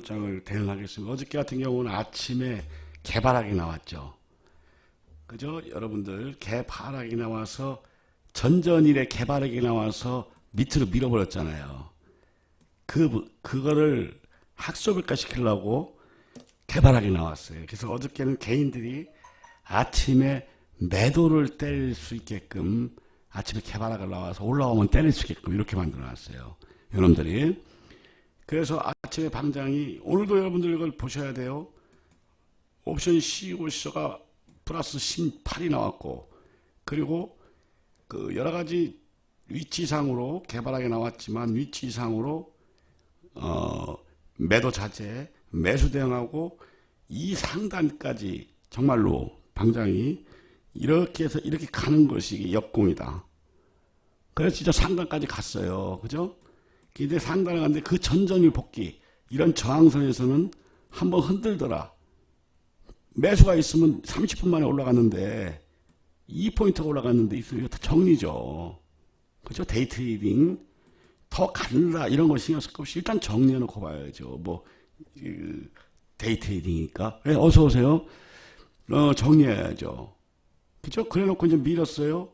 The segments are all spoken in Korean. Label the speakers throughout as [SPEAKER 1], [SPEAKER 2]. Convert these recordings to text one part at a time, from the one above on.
[SPEAKER 1] 장을 대응하겠습니다. 어저께 같은 경우는 아침에 개발하기 나왔죠. 그죠? 여러분들 개발하기 나와서 전전일에 개발하기 나와서 밑으로 밀어버렸잖아요. 그 그거를 학습을까 시키려고 개발하기 나왔어요. 그래서 어저께는 개인들이 아침에 매도를 때릴 수 있게끔 아침에 개발하기 나와서 올라오면 때릴 수 있게끔 이렇게 만들어 놨어요. 여러분들이. 그래서 아침에 방장이 오늘도 여러분들 이걸 보셔야 돼요. 옵션 C 오셔가 플러스 18이 나왔고 그리고 그 여러 가지 위치상으로 개발하게 나왔지만 위치상으로 어 매도 자재, 매수 대응하고 이 상단까지 정말로 방장이 이렇게 해서 이렇게 가는 것이 역공이다. 그래서 진짜 상단까지 갔어요. 그죠? 근데 상단에 갔는데 그 전전일 복귀 이런 저항선에서는 한번 흔들더라. 매수가 있으면 30분 만에 올라갔는데 2포인트가 올라갔는데 있으면 다 정리죠. 그죠? 데이 트레이딩 더 간다 이런 거 신경 쓸 거 없이 일단 정리해 놓고 봐야죠. 뭐 그, 데이 트레이딩이니까. 네, 어서 오세요. 어, 정리해야죠. 그죠? 그래 놓고 이제 밀었어요.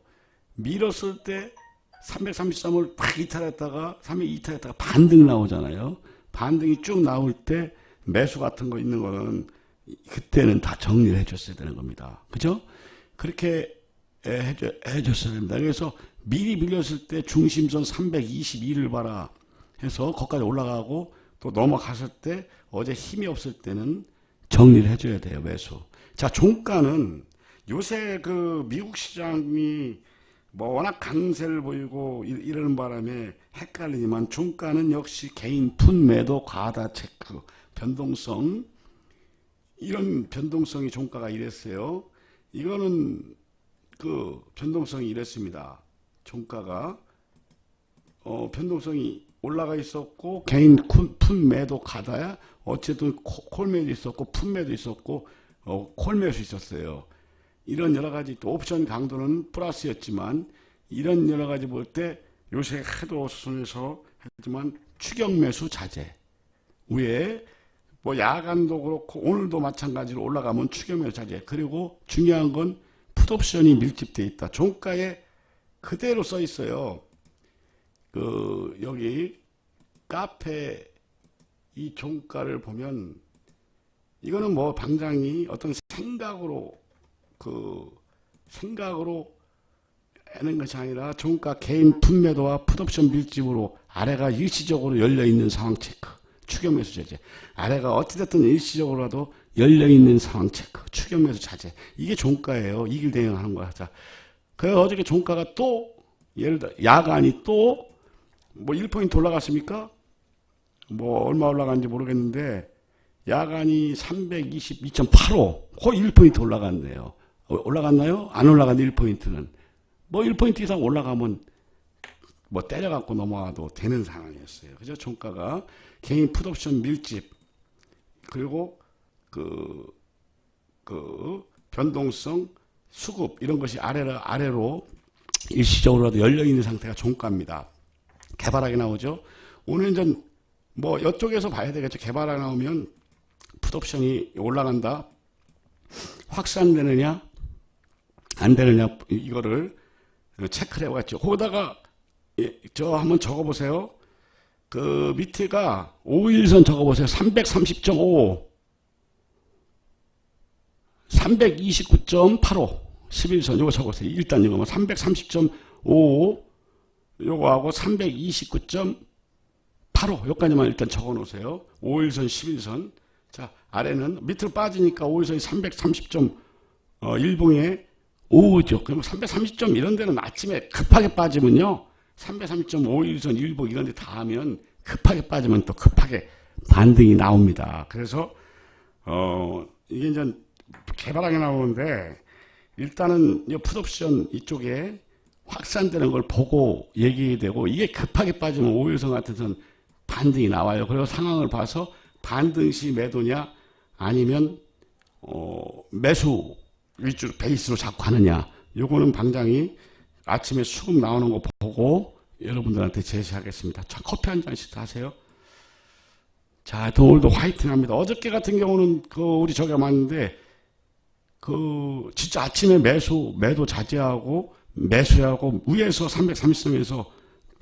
[SPEAKER 1] 밀었을 때 333을 딱 이탈했다가 300 이탈했다가 반등 나오잖아요. 반등이 쭉 나올 때 매수 같은 거 있는 거는 그때는 다 정리를 해줬어야 되는 겁니다. 그죠? 그렇게 해줘, 해줬어야 됩니다. 그래서 미리 밀렸을 때 중심선 322를 봐라 해서 거기까지 올라가고 또 넘어갔을 때 어제 힘이 없을 때는 정리를 해줘야 돼요. 매수. 자, 종가는 요새 그 미국 시장이 뭐 워낙 강세를 보이고 이러는 바람에 헷갈리지만 종가는 역시 개인 푼매도 과다 체크 변동성 이런 변동성이 종가가 이랬어요. 이거는 그 변동성이 이랬습니다. 종가가 어 변동성이 올라가 있었고 개인 푼매도 가다야 어쨌든 콜매도 있었고 푼매도 있었고 어 콜매도 있었어요. 이런 여러 가지 또 옵션 강도는 플러스였지만 이런 여러 가지 볼 때 요새 해도 순에서 했지만 추격 매수 자제. 위에 뭐 야간도 그렇고 오늘도 마찬가지로 올라가면 추격 매수 자제. 그리고 중요한 건 풋옵션이 밀집돼 있다. 종가에 그대로 써 있어요. 그 여기 카페 이 종가를 보면 이거는 뭐 방장이 어떤 생각으로 그 생각으로 하는 것이 아니라 종가 개인 품매도와 풋옵션 밀집으로 아래가 일시적으로 열려 있는 상황 체크. 추격 매수 자제. 아래가 어찌됐든 일시적으로라도 열려 있는 상황 체크. 추격 매수 자제. 이게 종가예요. 이길 대응하는 거야. 자. 그 어저께 종가가 또 예를 들어 야간이 또 뭐 1포인트 올라갔습니까? 뭐 얼마 올라갔는지 모르겠는데 야간이 322.85 거의 1포인트 올라갔네요. 올라갔나요? 안 올라갔는데 1포인트는. 뭐 1포인트 이상 올라가면 뭐 때려갖고 넘어와도 되는 상황이었어요. 그죠? 종가가 개인 풋옵션 밀집 그리고 그, 그 변동성 수급 이런 것이 아래로, 아래로 일시적으로라도 열려 있는 상태가 종가입니다. 개발하게 나오죠. 오늘 이제 뭐 이쪽에서 봐야 되겠죠. 개발하게 나오면 풋옵션이 올라간다. 확산되느냐 안 되느냐 이거를 체크를 해봤죠. 거기다가 예, 저 한번 적어보세요. 그 밑에가 5일선 적어보세요. 330.5 329.85 11선 요거 적어보세요. 일단 이거 330.55 요거하고 329.85 요까지만 일단 적어 놓으세요. 5일선 11선 자 아래는 밑으로 빠지니까 5일선이 330. 어, 일봉에 오죠. 그럼 330점 이런 데는 아침에 급하게 빠지면요. 330.51선 일복 이런 데 다 하면 급하게 빠지면 또 급하게 반등이 나옵니다. 그래서 어 이게 이제 개발하게 나오는데 일단은 이 풋옵션 이쪽에 확산되는 걸 보고 얘기되고 이게 급하게 빠지면 오일선 같은 선 반등이 나와요. 그리고 상황을 봐서 반등 시 매도냐 아니면 어 매수 위주로 베이스로 자꾸 하느냐 요거는 방장이 아침에 수급 나오는 거 보고 여러분들한테 제시하겠습니다. 자, 커피 한 잔씩 하세요. 자, 오늘도 화이팅 합니다. 어저께 같은 경우는 그 우리 저기가 맞는데 그 진짜 아침에 매수 매도 자제하고 매수하고 위에서 330선에서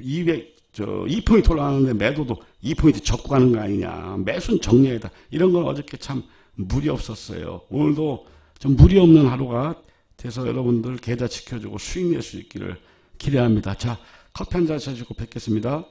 [SPEAKER 1] 200 저 2포인트 올라가는데 매도도 2포인트 접고 가는 거 아니냐. 매수는 정리해다. 이런 건 어저께 참 무리 없었어요. 오늘도 좀 무리 없는 하루가 돼서 여러분들 계좌 지켜주고 수익 낼 수 있기를 기대합니다. 자, 커피 한잔 사주고 뵙겠습니다.